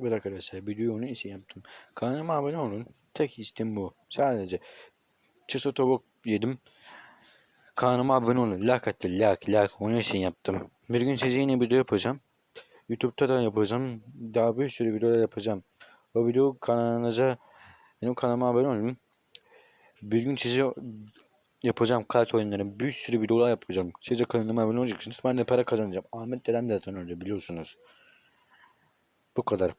Evet arkadaşlar videonun için yaptım. Kanalıma abone olun. Tek istem bu. Sadece. Çısı tavuk yedim. Kanalıma abone olun. Like attı. Like like. Onun için yaptım. Bir gün size yine video yapacağım. Youtube'da da yapacağım. Daha bir sürü videolar yapacağım. O video kanalınıza benim kanalıma abone olun. Bir gün size yapacağım kart oyunları. Bir sürü videolar yapacağım. Siz de kanalıma abone olacaksınız. Ben de para kazanacağım. Ahmet dedem de zaten öyle biliyorsunuz. Bu kadar.